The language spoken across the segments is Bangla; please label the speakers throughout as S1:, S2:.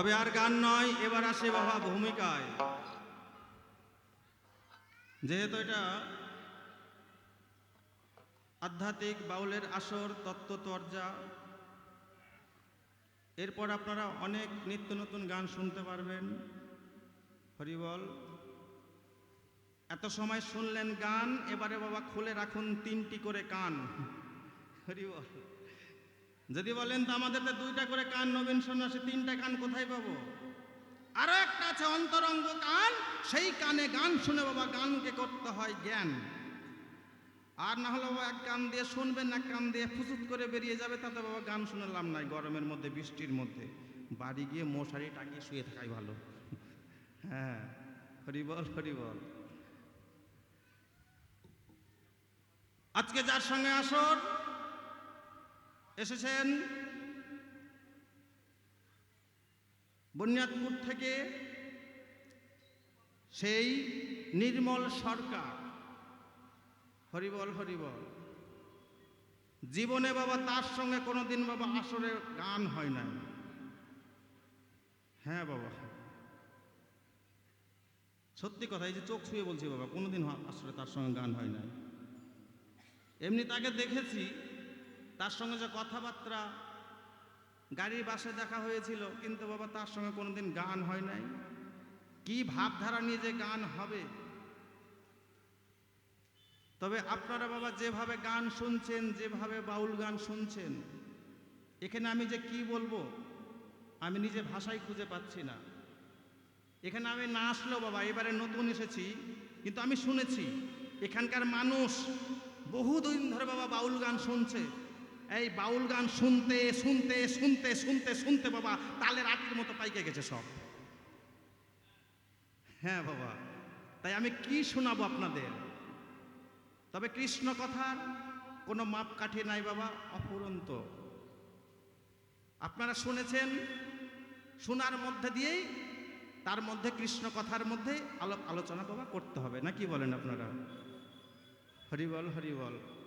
S1: তবে আর গান নয়, এবার আসে বাবা ভূমিকায়। যেহেতু এটা আধ্যাত্মিক বাউলের আসর তত্ত্বচর্যা এরপর আপনারা অনেক নিত্য নতুন গান শুনতে পারবেন। হরিবল এত সময় শুনলেন গান, এবারে বাবা খুলে রাখুন তিনটি করে কান। হরিবল যদি বলেন তো আমাদের তো দুইটা করে কান, নবীন সন্ন্যাসী, তিনটা কান কোথায় পাবো? আরও একটা আছে অন্তরঙ্গ কান, সেই কানে গান শুনে বাবা গানকে করতে হয় জ্ঞান। আর না হলে বাবা এক কান দিয়ে শুনবেন, এক কান দিয়ে ফুসুত করে বেরিয়ে যাবে, তাতে বাবা গান শুনলাম নাই, গরমের মধ্যে, বৃষ্টির মধ্যে। বাড়ি গিয়ে মশারি টাঙিয়ে শুয়ে থাকাই ভালো। হ্যাঁ হরিবল হরিবল আজকে যার সঙ্গে আসর এসেছেন বুনিয়াদপুর থেকে সেই নির্মল সরকার। হরিবল হরিবল। জীবনে বাবা তার সঙ্গে কোনোদিন বাবা আসরে গান হয় না হ্যাঁ বাবা। সত্যি কথা, এই যে চোখ ছুঁয়ে বলছি বাবা, কোনোদিন আসলে তার সঙ্গে গান হয় না এমনি তাকে দেখেছি তার সঙ্গে যে কথাবার্তা, গাড়ির বাসে দেখা হয়েছিল, কিন্তু বাবা তার সঙ্গে কোনোদিন গান হয় নাই। কি ভাবধারা নিয়ে যে গান হবে? তবে আপনারা বাবা যেভাবে গান শুনছেন, যেভাবে বাউল গান শুনছেন, এখানে আমি যে কি বলব, আমি নিজে ভাষাই খুঁজে পাচ্ছি না। এখানে আমি না আসলেও বাবা, এবারে নতুন এসেছি, কিন্তু আমি শুনেছি, এখানকার মানুষ বহুদিন ধরে বাবা বাউল গান শুনছে। এই বাউল গান শুনতে শুনতে শুনতে শুনতে শুনতে বাবা তালের আটির মতো পাইকে গেছে সব। হ্যাঁ বাবা, তাই আমি কি শোনাবো আপনাদের? তবে কৃষ্ণ কথার কোনো মাপকাঠি নাই বাবা অপুরন্ত আপনারা শুনেছেন, শোনার মধ্যে দিয়েই, তার মধ্যে, কৃষ্ণ কথার মধ্যে আলো- আলোচনা বাবা করতে হবে, না কি বলেন আপনারা? হরিবল হরিবল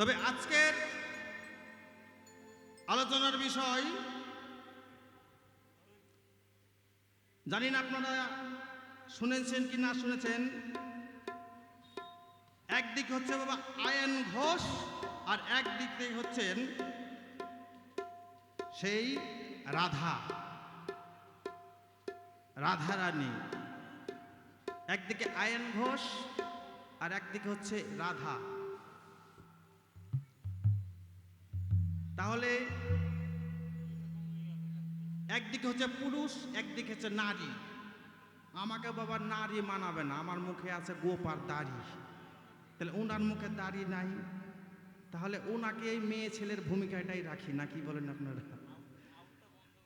S1: তবে আজকের আলোচনার বিষয়, জানি না আপনারা শুনেছেন কি না শুনেছেন, একদিক হচ্ছে বাবা আয়ন ঘোষ আর একদিক থেকে হচ্ছেন সেই রাধা রাধা রানী। একদিকে আয়ন ঘোষ আর একদিকে হচ্ছে রাধা। তাহলে একদিকে হচ্ছে পুরুষ, একদিকে হচ্ছে নারী। আমাকে বাবা নারী মানাবে না, আমার মুখে আছে গোপ আর দাড়ি। তাহলে ওনার মুখে দাড়ি নাই। তাহলে ওনাকে এই মেয়ে ছেলের ভূমিকাটাই রাখি, না কি বলেন আপনারা?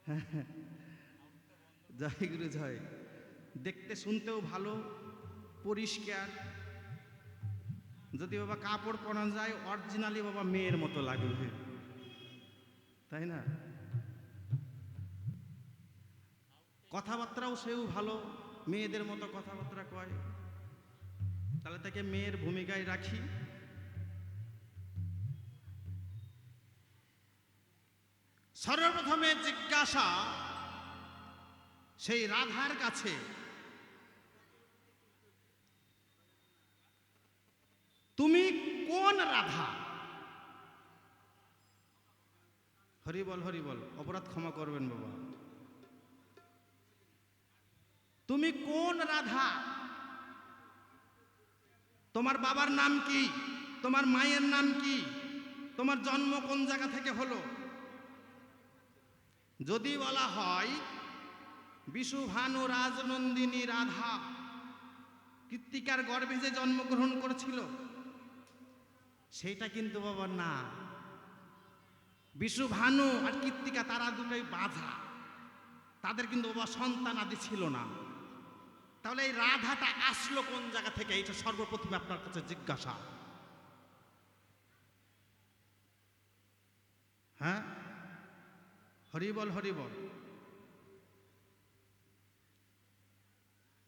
S1: জয় গুরু, জয়। দেখতে শুনতেও ভালো, পরিষ্কার। যদি বাবা কাপড় পরা যায় অরিজিনালি বাবা মেয়ের মতো লাগবে। তাই না? কথাবার্তাও সেও ভালো, মেয়েদের মতো কথাবার্তা কয়। তাহলে তাকে মেয়ের ভূমিকায় রাখি। সর্বপ্রথমে জিজ্ঞাসা সেই রাধার কাছে, তুমি কোন রাধা? হরিবল হরিবল অপরাধ ক্ষমা করবেন বাবা। তুমি কোন রাধা? তোমার বাবার নাম কি? তোমার মায়ের নাম কি? তোমার জন্ম কোন জায়গা থেকে হলো? যদি বলা হয়, বিশুভানু রাজনন্দিনী রাধা, কৃত্তিকার গর্ভে যে জন্মগ্রহণ করেছিল সেইটা কিন্তু বাবা না। বিশুভানু আর কৃত্তিকা তারা দুটোই বাধা। তাদের কিন্তু বাবা সন্তান আদি ছিল না। তাহলে এই রাধাটা আসলো কোন জায়গা থেকে? এটা সর্বপ্রথমে আপনার কাছে জিজ্ঞাসা। হ্যাঁ? হরিবল হরিবল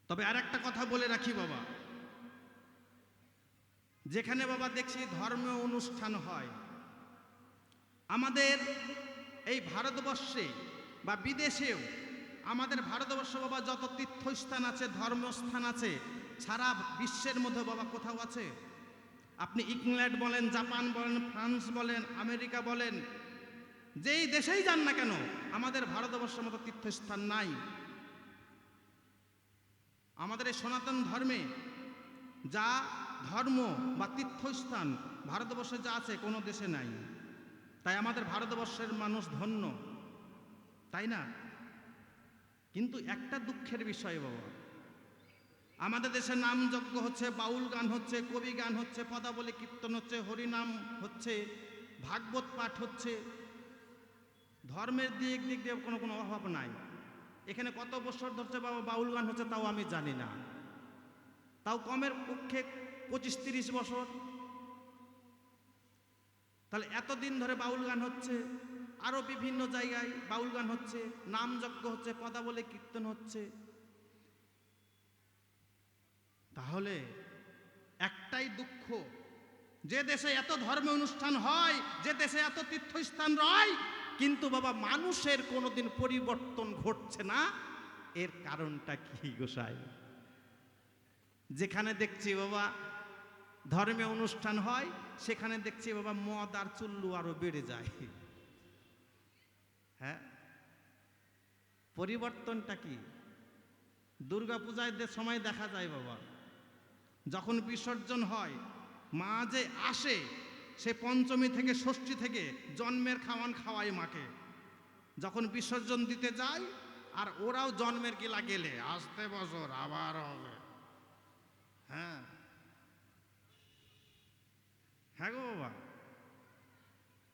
S1: তবে আর একটা কথা বলে রাখি বাবা। যেখানে বাবা দেখছি ধর্মীয় অনুষ্ঠান হয় আমাদের এই ভারতবর্ষে বা বিদেশেও আমাদের ভারতবর্ষ বাবা যত তীর্থস্থান আছে, ধর্মস্থান আছে, সারা বিশ্বের মধ্যে বাবা কোথাও আছে? আপনি ইংল্যান্ড বলেন, জাপান বলেন, ফ্রান্স বলেন, আমেরিকা বলেন, যেই দেশেই যান না কেন, আমাদের ভারতবর্ষের মতো তীর্থস্থান নাই। আমাদের এই সনাতন ধর্মে যা ধর্ম বা তীর্থস্থান ভারতবর্ষে যা আছে কোনো দেশে নাই। তাই আমাদের ভারতবর্ষের মানুষ ধন্য। তাই না? কিন্তু একটা দুঃখের বিষয় বাবা। আমাদের দেশে নাম যজ্ঞ হচ্ছে, বাউল গান হচ্ছে, কবি গান হচ্ছে, পদাবলী কীর্তন হচ্ছে, হরিনাম হচ্ছে, ভাগবত পাঠ হচ্ছে। ধর্মের দিক দিক দিয়ে কোনো কোনো অভাব নাই। এখানে কত বছর ধরছে বাবা বাউল গান হচ্ছে তাও আমি জানি না। তাও কমের পক্ষে পঁচিশ তিরিশ বছর তাহলে এতদিন ধরে বাউল গান হচ্ছে আরও বিভিন্ন জায়গায় বাউল গান হচ্ছে নামযজ্ঞ হচ্ছে, পদাবলী কীর্তন হচ্ছে। তাহলে একটাই দুঃখ, যে দেশে এত ধর্ম অনুষ্ঠান হয়, যে দেশে এত তীর্থস্থান রয়, কিন্তু বাবা মানুষের কোনোদিন পরিবর্তন ঘটছে না। এর কারণটা কি গোসাই যেখানে দেখছি বাবা ধর্মীয় অনুষ্ঠান হয়, সেখানে দেখছি বাবা মদ আর চুল্লু আরও বেড়ে যায়। হ্যাঁ? পরিবর্তনটা কি? দুর্গা পূজায় সময় দেখা যায় বাবা, যখন বিসর্জন হয়, মা যে আসে, সে পঞ্চমী থেকে ষষ্ঠী থেকে জন্মের খাওয়ান খাওয়ায় মাকে। যখন বিসর্জন দিতে যায়, আর ওরাও জন্মের গিলা গেলে, আসতে বছর আবার হবে। হ্যাঁ? হ্যাঁ গো বাবা।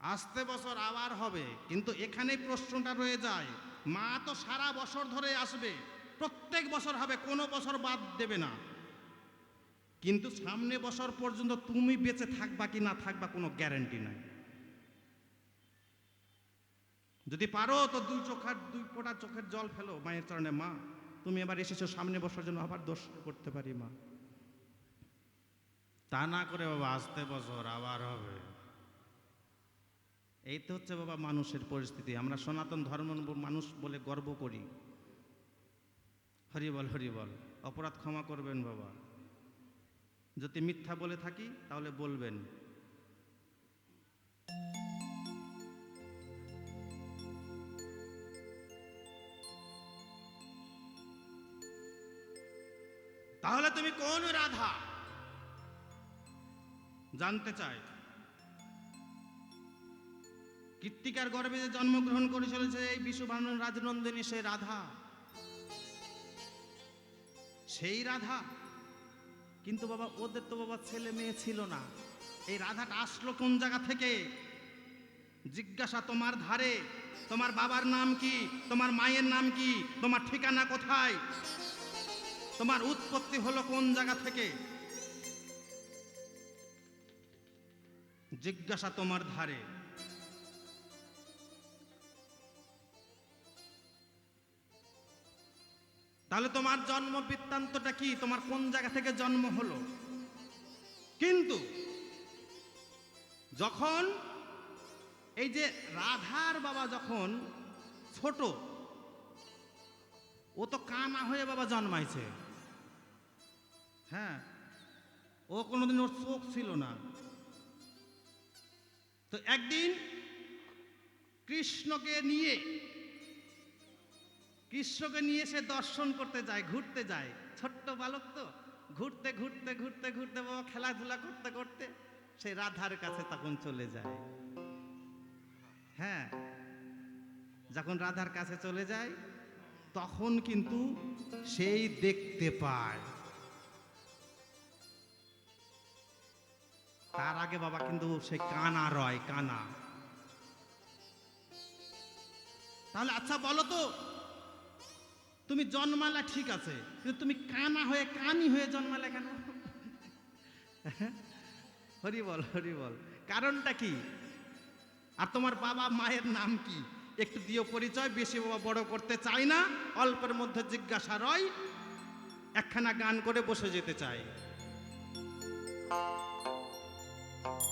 S1: আসতে বছর আবার হবে, কিন্তু এখানেই প্রশ্নটা রয়ে যায়। মা তো সারা বছর ধরে আসবে, প্রত্যেক বছর হবে, কোনো বছর বাদ দেবে না। কিন্তু সামনে বছর পর্যন্ত তুমি বেঁচে থাকবা কি না থাকবা কোনো গ্যারেন্টি নাই। যদি পারো তো দুই চোখার, দুই ফোঁটা চোখের জল ফেলো মায়ের চরণে, মা, তুমি এবার এসেছ, সামনে বছর জন্য আবার দোষ করতে পারি, মা। তা না করে বাবা আসতে বছর, আবার হবে। এই তো হচ্ছে বাবা মানুষের পরিস্থিতি। আমরা সনাতন ধর্ম মানুষ বলে গর্ব করি। হরিবল হরিবল অপরাধ ক্ষমা করবেন বাবা। যদি মিথ্যা বলে থাকি, তাহলে বলবেন। তাহলে তুমি কোন রাধা? জানতে চাই কৃত্তিকার গর্ভে যে জন্মগ্রহণ করে চলেছে এই বিশ্ববানন রাজনন্দিনী সে রাধা। সেই রাধা। কিন্তু বাবা, ওদের তো বাবা ছেলে মেয়ে ছিল না। এই রাধাটা আসলো কোন জায়গা থেকে? জিজ্ঞাসা, তোমার ধারে? তোমার বাবার নাম কি? তোমার মায়ের নাম কি? তোমার ঠিকানা কোথায়? তোমার উৎপত্তি হলো কোন জায়গা থেকে? জিজ্ঞাসা তোমার ধারে। তাহলে তোমার জন্ম বৃত্তান্তটা কি? তোমার কোন জায়গা থেকে জন্ম হলো? কিন্তু যখন এই যে রাধার বাবা যখন ছোট, ও তো কানা হয়ে বাবা জন্মাইছে। হ্যাঁ ও কোনোদিন ওর চোখ ছিল না। তো একদিন কৃষ্ণকে নিয়ে কৃষ্ণকে নিয়ে সে দর্শন করতে যায়, ঘুরতে যায়। ছোট্ট বালক তো, ঘুরতে ঘুরতে ঘুরতে ঘুরতে, বাবা খেলাধুলা করতে করতে সে রাধার কাছে তখন চলে যায়। হ্যাঁ যখন রাধার কাছে চলে যায়, তখন কিন্তু সেই দেখতে পায়। তার আগে বাবা কিন্তু সে কানা রয়, কানা। তাহলে আচ্ছা বলো তো, তুমি জন্মালা ঠিক আছে, কিন্তু তুমি কানা হয়ে, কানি হয়ে জন্মালে কেন? হরি বল হরি বল। কারণটা কি? আর তোমার বাবা মায়ের নাম কি? একটু দিও পরিচয়, বেশি বাবা বড় করতে চাই না, অল্পের মধ্যে জিজ্ঞাসা রয়, একখানা গান করে বসে যেতে চাই।